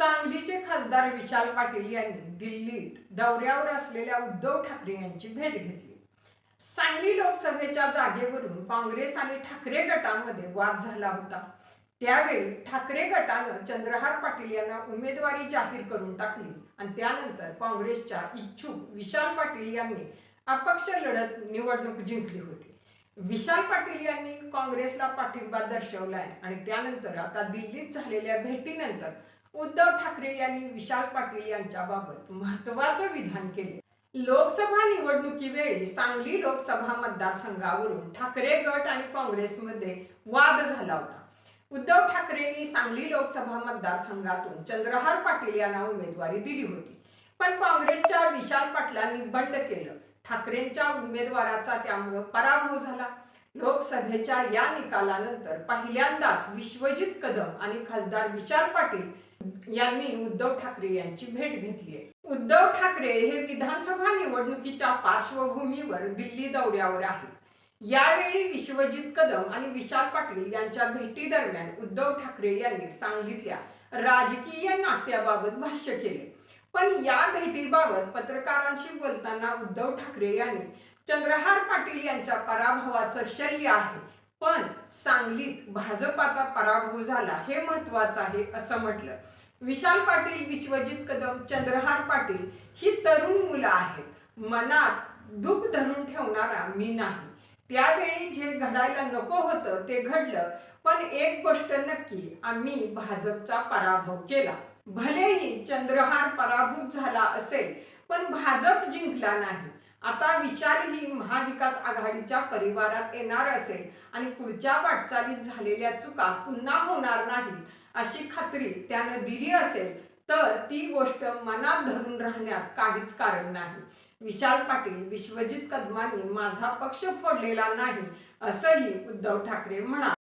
सांगलीचे खासदार विशाल पाटील यांनी दिल्लीत दौऱ्यावर असलेल्या उद्धव ठाकरे यांची भेट घेतली. सांगली लोकसभेच्या जागेवरून काँग्रेस आणि ठाकरे गटामध्ये वाद झाला होता. त्यावेळी ठाकरे गटानं चंद्रहार पाटील यांना उमेदवारी जाहीर करून टाकली आणि त्यानंतर काँग्रेसच्या इच्छुक विशाल पाटील यांनी अपक्ष लढत निवडणूक जिंकली होती. विशाल पाटील यांनी काँग्रेसला पाठिंबा दर्शवलाय आणि त्यानंतर आता दिल्लीत झालेल्या भेटीनंतर उद्धव ठाकरे यांनी विशाल पाटील यांच्याबाबत महत्वाचं विधान केले. लोकसभा निवडणुकीवेळी सांगली लोकसभा मतदारसंघावरून ठाकरे गट आणि काँग्रेसमध्ये वाद झाला होता. उद्धव ठाकरेंनी सांगली लोकसभा मतदारसंघातून चंद्रहार पाटील यांना उमेदवारी दिली होती. पण काँग्रेसच्या विशाल पाटलांनी बंड केलं. ठाकरेंच्या उमेदवाराचा त्यामुळे पराभव झाला. लोकसभेच्या या निकालानंतर पहिल्यांदाच विश्वजित कदम आणि खासदार विशाल पाटील यांनी उद्धव ठाकरे यांची भेट घेतली आहे. उद्धव ठाकरे हे विधानसभा निवडणुकीच्या पार्श्वभूमीवर दिल्ली दौऱ्यावर आहेत. यावेळी विश्वजित कदम आणि विशाल पाटील यांच्या भेटी दरम्यान उद्धव ठाकरे यांनी सांगलीतल्या राजकीय नाट्याबाबत भाष्य केले. पण या भेटीबाबत पत्रकारांशी बोलताना उद्धव ठाकरे यांनी चंद्रहार पाटील यांच्या पराभवाचं शल्य आहे पण सांगलीत भाजपाचा पराभव झाला हे महत्वाचं आहे असं म्हटलं. विशाल पाटील विश्वजित कदम चंद्रहार पाटील ही तरुण मुलं आहेत. मनात दुःख धरून ठेवणारा मी नाही. त्यावेळी जे घडायला नको होतं ते घडलं पण एक गोष्ट नक्की आम्ही भाजपचा पराभव केला. भलेही चंद्रहार पराभूत झाला असेल पण भाजप जिंकला नाही. आता विशाल ही महाविकास आघाडीच्या परिवारात येणार असेल आणि पुढच्या वाटचालीत झालेल्या चुका पुन्हा होणार नाहीत अशी खात्री त्यानं दिली असेल तर ती गोष्ट मनात धरून राहण्यात काहीच कारण नाही. विशाल पाटील विश्वजित कदमांनी माझा पक्ष फोडलेला नाही असंही उद्धव ठाकरे म्हणाले.